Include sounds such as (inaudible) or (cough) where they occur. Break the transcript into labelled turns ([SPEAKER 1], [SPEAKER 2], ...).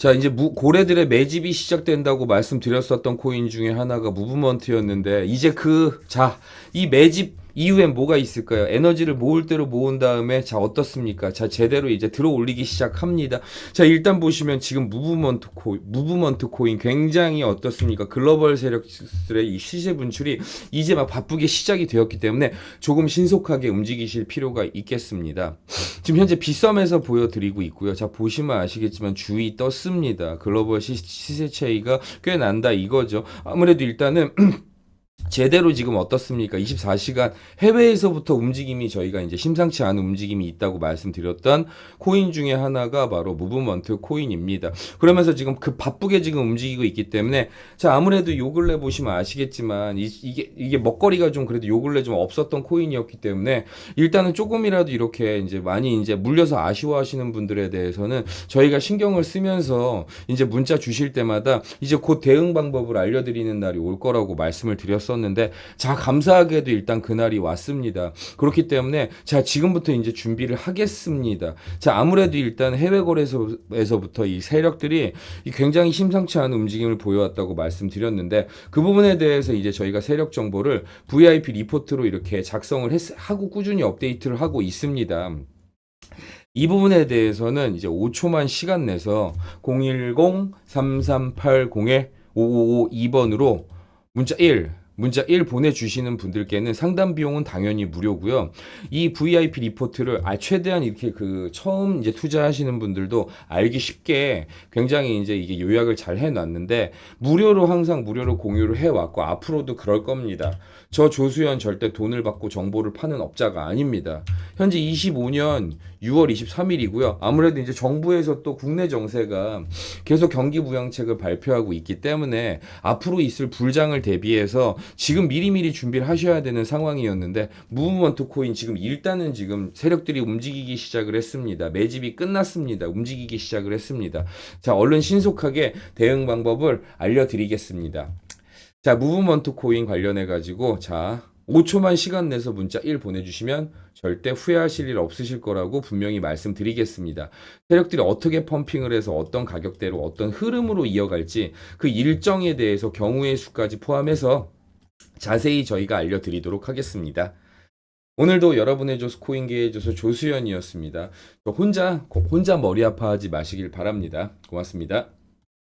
[SPEAKER 1] 자, 이제 무, 고래들의 매집이 시작된다고 말씀드렸었던 코인 중에 하나가 무브먼트였는데, 이제 그, 자, 이 매집 이후엔 뭐가 있을까요? 에너지를 모을 대로 모은 다음에, 자, 어떻습니까? 자, 제대로 이제 들어 올리기 시작합니다. 자, 일단 보시면 지금 무브먼트 코인, 무브먼트 코인 굉장히 어떻습니까? 글로벌 세력들의 이 시세 분출이 이제 막 바쁘게 시작이 되었기 때문에 조금 신속하게 움직이실 필요가 있겠습니다. 지금 현재 빗썸에서 보여드리고 있고요. 자 보시면 아시겠지만 주의 떴습니다. 글로벌 시, 시세 차이가 꽤 난다 이거죠. 아무래도 일단은 (clears throat) 제대로 지금 어떻습니까? 24시간 해외에서부터 움직임이 저희가 이제 심상치 않은 움직임이 있다고 말씀드렸던 코인 중에 하나가 바로 무브먼트 코인입니다. 그러면서 지금 그 바쁘게 지금 움직이고 있기 때문에 자 아무래도 요 근래 보시면 아시겠지만 이, 이게 이게 먹거리가 좀 그래도 요 근래 좀 없었던 코인이었기 때문에 일단은 조금이라도 이렇게 이제 많이 이제 물려서 아쉬워하시는 분들에 대해서는 저희가 신경을 쓰면서 이제 문자 주실 때마다 이제 곧 대응 방법을 알려드리는 날이 올 거라고 말씀을 드렸었는데 자 감사하게도 일단 그날이 왔습니다. 그렇기 때문에 자 지금부터 이제 준비를 하겠습니다. 자 아무래도 일단 해외 거래소에서부터 이 세력들이 이 굉장히 심상치 않은 움직임을 보여왔다고 말씀드렸는데 그 부분에 대해서 이제 저희가 세력 정보를 VIP 리포트로 이렇게 작성을 했, 하고 꾸준히 업데이트를 하고 있습니다. 이 부분에 대해서는 이제 5초만 시간 내서 010-3380-5552번으로 문자 1 문자 1 보내주시는 분들께는 상담 비용은 당연히 무료고요. 이 VIP 리포트를 아 최대한 이렇게 그 처음 이제 투자하시는 분들도 알기 쉽게 굉장히 이제 이게 요약을 잘 해놨는데 무료로 항상 무료로 공유를 해왔고 앞으로도 그럴 겁니다. 저 조수현 절대 돈을 받고 정보를 파는 업자가 아닙니다. 현재 25년 6월 23일이고요. 아무래도 이제 정부에서 또 국내 정세가 계속 경기 부양책을 발표하고 있기 때문에 앞으로 있을 불장을 대비해서 지금 미리미리 준비를 하셔야 되는 상황이었는데 무브먼트 코인 지금 일단은 지금 세력들이 움직이기 시작을 했습니다. 매집이 끝났습니다. 움직이기 시작을 했습니다. 자, 얼른 신속하게 대응 방법을 알려드리겠습니다. 자, 무브먼트 코인 관련해 가지고 자, 5초만 시간 내서 문자 1 보내주시면 절대 후회하실 일 없으실 거라고 분명히 말씀드리겠습니다. 세력들이 어떻게 펌핑을 해서 어떤 가격대로 어떤 흐름으로 이어갈지 그 일정에 대해서 경우의 수까지 포함해서 자세히 저희가 알려드리도록 하겠습니다. 오늘도 여러분의 조수 코인계의 조수 조수연이었습니다. 혼자 혼자 머리 아파하지 마시길 바랍니다. 고맙습니다.